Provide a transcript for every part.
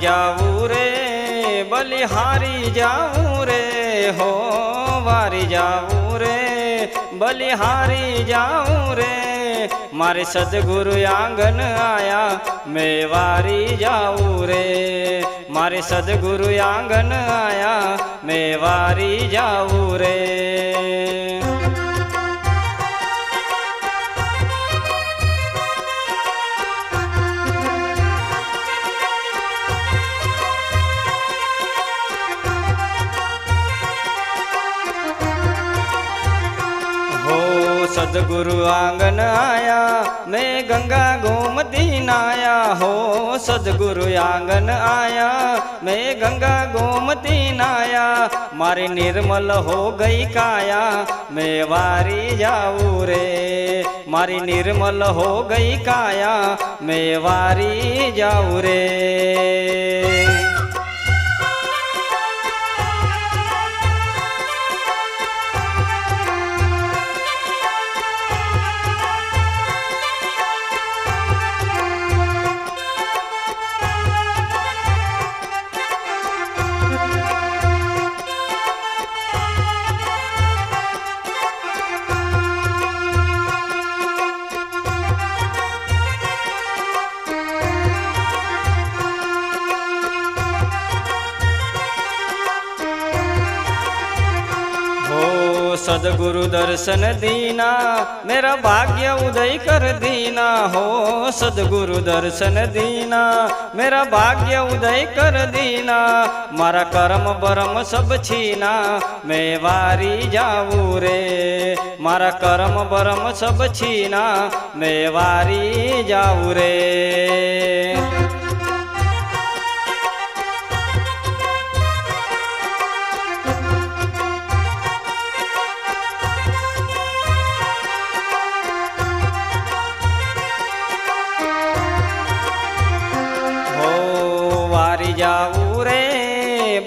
જાવું રે, બલિહારી જાવું રે, હો વારી જાવું રે, બલિહારી જાવું રે. મારે સદગુરુ આંગન આયા, મેં વારી જાવું રે. મારે સદગુરુ આંગન આયા, મેં વારી જાવું રે. સદગુરુ આંગન આયા, મેં ગંગા ગોમતી નાયા. હો સદગુરુ આંગન આયા, મેં ગંગા ગોમતી નાયા. મારી નિર્મલ હો ગઈ કાયા, મેં વારી જાઉં રે. મારી નિર્મલ હો ગઈ કાયા, મેં વારી જાઉં રે. સદગુરુ દર્શન દીના, મેરા ભાગ્ય ઉદય કર દીના. હો સદગુરુ દર્શન દીના, મેરા ભાગ્ય ઉદય કર દીના. મારા કરમ બરમ સબ છીના, મેં વારી જાવું રે. મારા કરમ બરમ સબ છીના, મેં વારી જાવું રે. જાવું રે,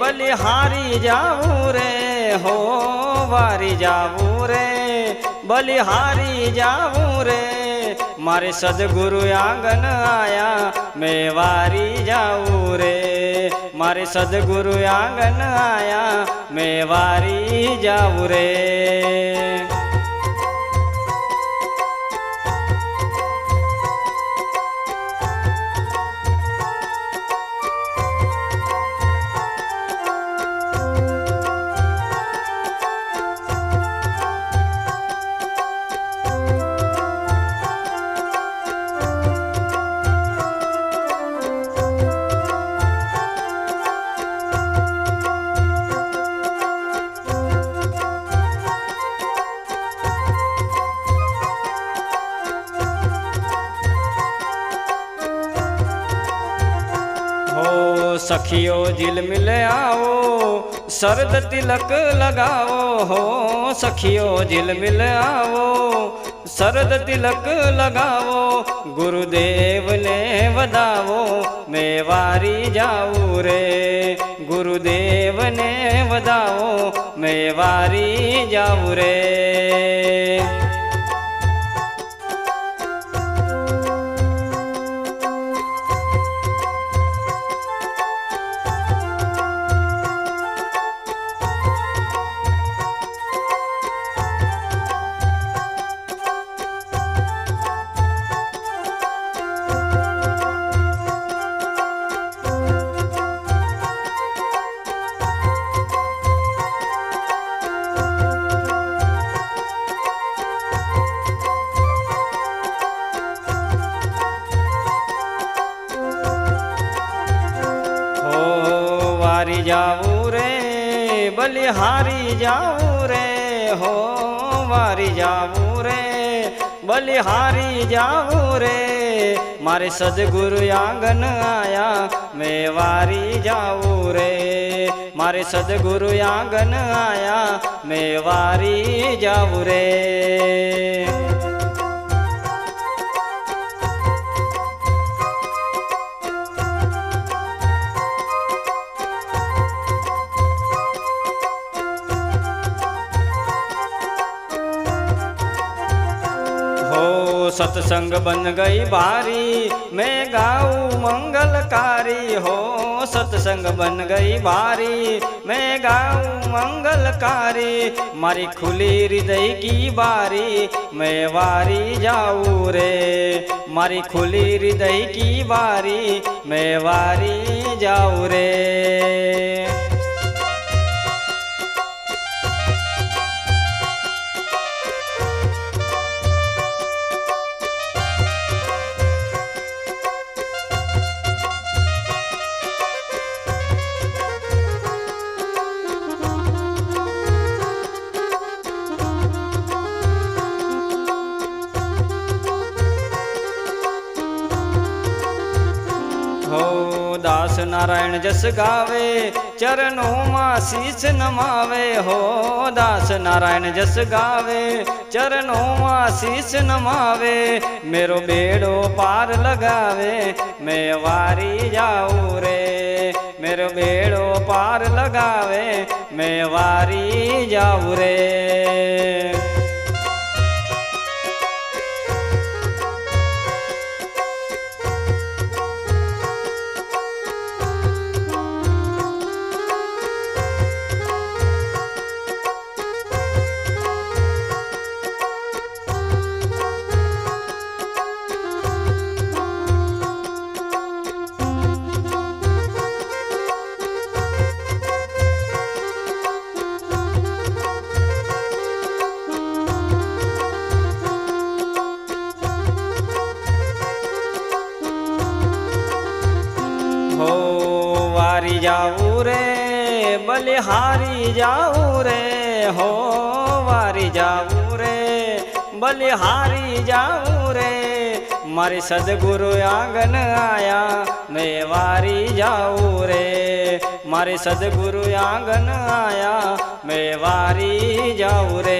બલિહારી જાવું રે હો વારી જાવું રે, બલિહારી જાવું રે. મારે સદગુરુ આંગન આયા મેં વારી જાવું રે. મારે સદગુરુ આંગન આયા મેં વારી જાવું રે. સખીઓ ઝિલમિલ આવો, શરદ તિલક લગાવો. હો, સખીઓ ઝિલમિલ આવો, શરદ તિલક લગાવો. ગુરુદેવને વધાવો, મેં વારી જાઉં રે. ગુરુદેવને વધાવો, મેં વારી જાઉં રે. બલિહારી જાવું રે, હો વારી જાવું રે, બલિહારી જાવું રે. મારે સદગુરુ આંગન આયા, મેં વારી જાવું રે. મારે સદગુરુ આંગન આયા, મેં વારી જાવું રે. સત્સંગ બન ગઈ ભારી મેં ગાઉં મંગલકારી. હો, સત્સંગ બન ગઈ ભારી મેં ગાઉં મંગલકારી. મારી ખુલી હૃદય કી બારી, મેં વારી જાઉં રે. મારી ખુલી હૃદય કી બારી, મેં વારી જાઉં રે. નારાયણ જસ ગાવે, ચરણોમાં શીશ નમાવે. હો દાસ નારાયણ જસ ગાવે, ચરણોમાં શીશ નમાવે. મેરો બેડો પાર લગાવે, મેં વારી જાઉં રે. મેરો બેડો પાર લગાવે, મેં વારી જાઉં રે. બલિહારી જાવું રે, હો વારી જાવું રે બલિહારી જાઉં રે, મારી સદગુરુ આંગન આયા, મેં વારી જાઉં રે. મારી સદગુરુ આંગન આયા, મેં વારી જાઉં રે.